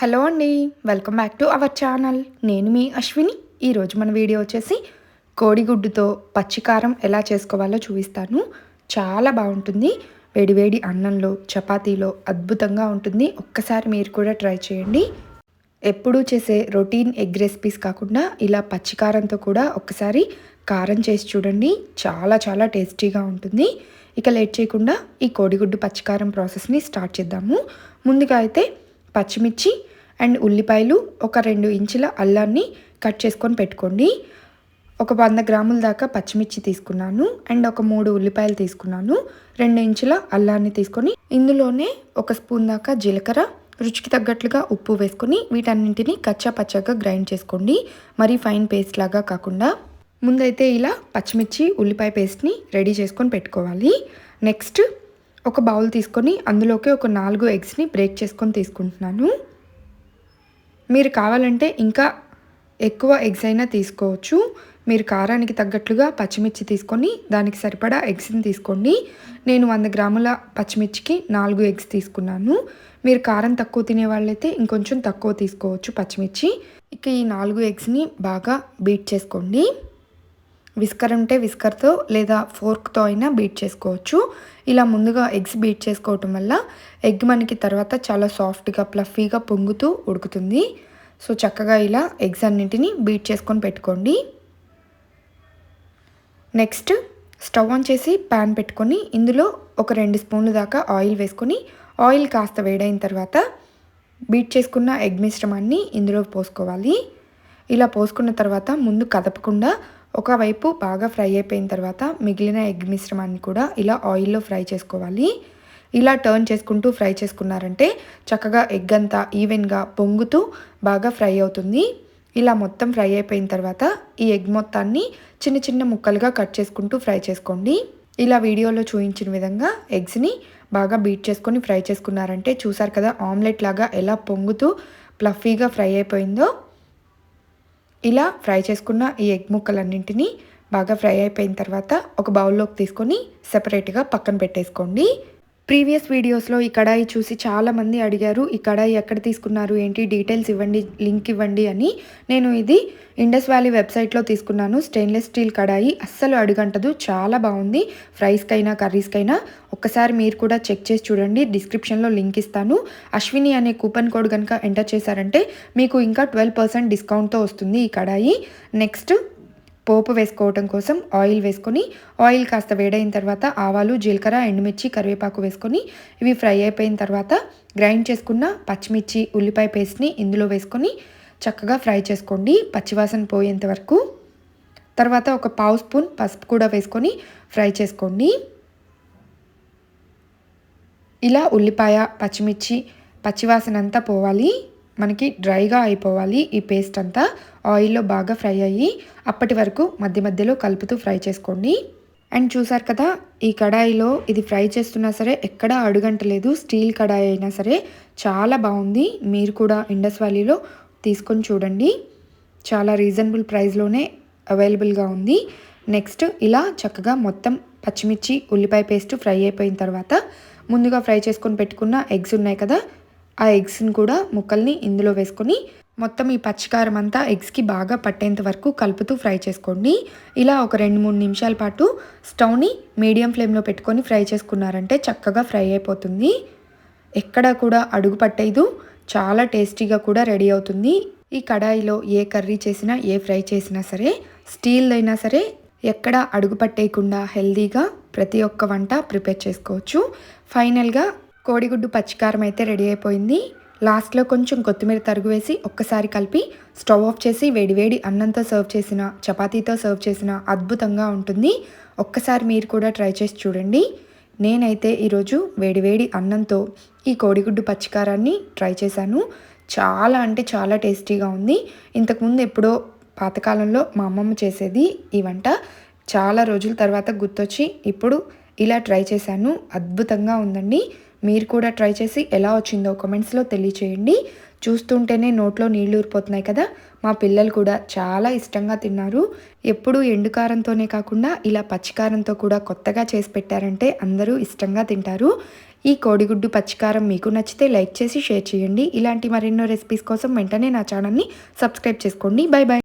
Hello అండి welcome back to our channel. నేను మీ అశ్విని. ఈరోజు మన వీడియో వచ్చేసి కోడిగుడ్డుతో పచ్చికారం ఎలా చేసుకోవాలో చూపిస్తాను. చాలా బాగుంటుంది. వేడివేడి అన్నంలో చపాతీలో అద్భుతంగా ఉంటుంది. ఒక్కసారి మీరు కూడా ట్రై చేయండి. ఎప్పుడూ చేసే రొటీన్ ఎగ్ రెసిపీస్ కాకుండా ఇలా పచ్చికారంతో కూడా ఒక్కసారి కారం చేసి చూడండి. చాలా చాలా టేస్టీగా ఉంటుంది. ఇక లేట్ చేయకుండా ఈ కోడిగుడ్డు పచ్చికారం ప్రాసెస్ని స్టార్ట్ చేద్దాము. ముందుగా అయితే పచ్చిమిర్చి అండ్ ఉల్లిపాయలు ఒక రెండు ఇంచుల అల్లాన్ని కట్ చేసుకొని పెట్టుకోండి. ఒక వంద గ్రాముల దాకా పచ్చిమిర్చి తీసుకున్నాను అండ్ ఒక మూడు ఉల్లిపాయలు తీసుకున్నాను. రెండు ఇంచుల అల్లాన్ని తీసుకొని ఇందులోనే ఒక స్పూన్ దాకా జీలకర్ర రుచికి తగ్గట్లుగా ఉప్పు వేసుకొని వీటన్నింటిని కచ్చా పచ్చగా గ్రైండ్ చేసుకోండి. మరీ ఫైన్ పేస్ట్ లాగా కాకుండా. ముందైతే ఇలా పచ్చిమిర్చి ఉల్లిపాయ పేస్ట్ని రెడీ చేసుకొని పెట్టుకోవాలి. నెక్స్ట్ ఒక బౌల్ తీసుకొని అందులోకి ఒక నాలుగు ఎగ్స్ని బ్రేక్ చేసుకొని తీసుకుంటున్నాను. మీరు కావాలంటే ఇంకా ఎక్కువ ఎగ్స్ అయినా తీసుకోవచ్చు. మీరు కారానికి తగ్గట్లుగా పచ్చిమిర్చి తీసుకొని దానికి సరిపడా ఎగ్స్ని తీసుకోండి. నేను వంద గ్రాముల పచ్చిమిర్చికి నాలుగు ఎగ్స్ తీసుకున్నాను. మీరు కారం తక్కువ తినే వాళ్ళైతే ఇంకొంచెం తక్కువ తీసుకోవచ్చు పచ్చిమిర్చి. ఇక ఈ నాలుగు ఎగ్స్ని బాగా బీట్ చేసుకోండి. విస్కర్ ఉంటే విస్కర్తో లేదా ఫోర్క్తో అయినా బీట్ చేసుకోవచ్చు. ఇలా ముందుగా ఎగ్స్ బీట్ చేసుకోవటం వల్ల ఎగ్ మనకి తర్వాత చాలా సాఫ్ట్గా ప్లఫీగా పొంగుతూ ఉడుకుతుంది. సో చక్కగా ఇలా ఎగ్స్ అన్నింటినీ బీట్ చేసుకొని పెట్టుకోండి. నెక్స్ట్ స్టవ్ ఆన్ చేసి ప్యాన్ పెట్టుకొని ఇందులో ఒక రెండు స్పూన్లు దాకా ఆయిల్ వేసుకొని ఆయిల్ కాస్త వేడైన తర్వాత బీట్ చేసుకున్న ఎగ్ మిశ్రమాన్ని ఇందులో పోసుకోవాలి. ఇలా పోసుకున్న తర్వాత ముందు కదపకుండా ఒకవైపు బాగా ఫ్రై అయిపోయిన తర్వాత మిగిలిన ఎగ్ మిశ్రమాన్ని కూడా ఇలా ఆయిల్లో ఫ్రై చేసుకోవాలి. ఇలా టర్న్ చేసుకుంటూ ఫ్రై చేసుకున్నారంటే చక్కగా ఎగ్ అంతా ఈవెన్గా పొంగుతూ బాగా ఫ్రై అవుతుంది. ఇలా మొత్తం ఫ్రై అయిపోయిన తర్వాత ఈ ఎగ్ మొత్తాన్ని చిన్న చిన్న ముక్కలుగా కట్ చేసుకుంటూ ఫ్రై చేసుకోండి. ఇలా వీడియోలో చూపించిన విధంగా ఎగ్స్ని బాగా బీట్ చేసుకొని ఫ్రై చేసుకున్నారంటే చూసారు కదా ఆమ్లెట్ లాగా ఎలా పొంగుతూ ప్లఫీగా ఫ్రై అయిపోయిందో. ఇలా ఫ్రై చేసుకున్న ఈ ఎగ్ ముక్కలన్నింటినీ బాగా ఫ్రై అయిపోయిన తర్వాత ఒక బౌల్లోకి తీసుకొని సెపరేట్గా పక్కన పెట్టేసుకోండి. ప్రీవియస్ వీడియోస్లో ఈ కడాయి చూసి చాలామంది అడిగారు ఈ కడాయి ఎక్కడ తీసుకున్నారు? ఏంటి? డీటెయిల్స్ ఇవ్వండి లింక్ ఇవ్వండి అని. నేను ఇది ఇండస్ వ్యాలీ వెబ్సైట్లో తీసుకున్నాను. స్టెయిన్లెస్ స్టీల్ కడాయి అస్సలు అడుగంటదు. చాలా బాగుంది. ఫ్రైస్కైనా కర్రీస్కైనా ఒక్కసారి మీరు కూడా చెక్ చేసి చూడండి. డిస్క్రిప్షన్లో లింక్ ఇస్తాను. అశ్విని అనే కూపన్ కోడ్ కనుక ఎంటర్ చేశారంటే మీకు ఇంకా ట్వెల్వ్ పర్సెంట్ డిస్కౌంట్తో వస్తుంది ఈ కడాయి. నెక్స్ట్ పోపు వేసుకోవటం కోసం ఆయిల్ వేసుకొని ఆయిల్ కాస్త వేడైన తర్వాత ఆవాలు జీలకర్ర ఎండుమిర్చి కరివేపాకు వేసుకొని ఇవి ఫ్రై అయిపోయిన తర్వాత గ్రైండ్ చేసుకున్న పచ్చిమిర్చి ఉల్లిపాయ పేస్ట్ని ఇందులో వేసుకొని చక్కగా ఫ్రై చేసుకోండి పచ్చివాసన పోయేంత వరకు. తర్వాత ఒక పావు స్పూన్ పసుపు కూడా వేసుకొని ఫ్రై చేసుకోండి. ఇలా ఉల్లిపాయ పచ్చిమిర్చి పచ్చివాసన అంతా పోవాలి. మనకి డ్రైగా అయిపోవాలి ఈ పేస్ట్ అంతా. ఆయిల్లో బాగా ఫ్రై అయ్యి అప్పటి వరకు మధ్య మధ్యలో కలుపుతూ ఫ్రై చేసుకోండి. అండ్ చూసారు కదా ఈ కడాయిలో ఇది ఫ్రై చేస్తున్నా సరే ఎక్కడ అడుగంటలేదు స్టీల్ కడాయి అయినా సరే చాలా బాగుంది. మీరు కూడా ఇండస్ వ్యాలీలో తీసుకొని చూడండి. చాలా రీజనబుల్ ప్రైస్లోనే అవైలబుల్గా ఉంది. నెక్స్ట్ ఇలా చక్కగా మొత్తం పచ్చిమిర్చి ఉల్లిపాయ పేస్ట్ ఫ్రై అయిపోయిన తర్వాత ముందుగా ఫ్రై చేసుకొని పెట్టుకున్న ఎగ్స్ ఉన్నాయి కదా ఆ ఎగ్స్ని కూడా ముక్కల్ని ఇందులో వేసుకొని మొత్తం ఈ పచ్చికారం అంతా ఎగ్స్కి బాగా పట్టేంత వరకు కలుపుతూ ఫ్రై చేసుకోండి. ఇలా ఒక రెండు మూడు నిమిషాల పాటు స్టవ్ని మీడియం ఫ్లేమ్లో పెట్టుకొని ఫ్రై చేసుకున్నారంటే చక్కగా ఫ్రై అయిపోతుంది. ఎక్కడ కూడా అడుగు పట్టేదు. చాలా టేస్టీగా కూడా రెడీ అవుతుంది. ఈ కడాయిలో ఏ కర్రీ చేసినా ఏ ఫ్రై చేసినా సరే స్టీల్ అయినా సరే ఎక్కడ అడుగు పట్టేయకుండా హెల్దీగా ప్రతి ఒక్క వంట ప్రిపేర్ చేసుకోవచ్చు. ఫైనల్గా కోడిగుడ్డు పచ్చికారం అయితే రెడీ అయిపోయింది. లాస్ట్లో కొంచెం కొత్తిమీర తరుగు వేసి ఒక్కసారి కలిపి స్టవ్ ఆఫ్ చేసి వేడివేడి అన్నంతో సర్వ్ చేసిన చపాతీతో సర్వ్ చేసిన అద్భుతంగా ఉంటుంది. ఒక్కసారి మీరు కూడా ట్రై చేసి చూడండి. నేనైతే ఈరోజు వేడివేడి అన్నంతో ఈ కోడిగుడ్డు పచ్చికారాన్ని ట్రై చేశాను. చాలా అంటే చాలా టేస్టీగా ఉంది. ఇంతకుముందు ఎప్పుడో పాతకాలంలో మా అమ్మమ్మ చేసేది ఈ వంట. చాలా రోజుల తర్వాత గుర్తొచ్చి ఇప్పుడు ఇలా ట్రై చేశాను. అద్భుతంగా ఉందండి. మీరు కూడా ట్రై చేసి ఎలా వచ్చిందో కమెంట్స్లో తెలియచేయండి. చూస్తుంటేనే నోట్లో నీళ్ళు ఊరిపోతున్నాయి కదా. మా పిల్లలు కూడా చాలా ఇష్టంగా తిన్నారు. ఎప్పుడూ ఎండుకారంతోనే కాకుండా ఇలా పచ్చికారంతో కూడా కొత్తగా చేసి పెట్టారంటే అందరూ ఇష్టంగా తింటారు. ఈ కోడిగుడ్డు పచ్చికారం మీకు నచ్చితే లైక్ చేసి షేర్ చేయండి. ఇలాంటి మరెన్నో రెసిపీస్ కోసం వెంటనే నా ఛానల్ని సబ్స్క్రైబ్ చేసుకోండి. Bye bye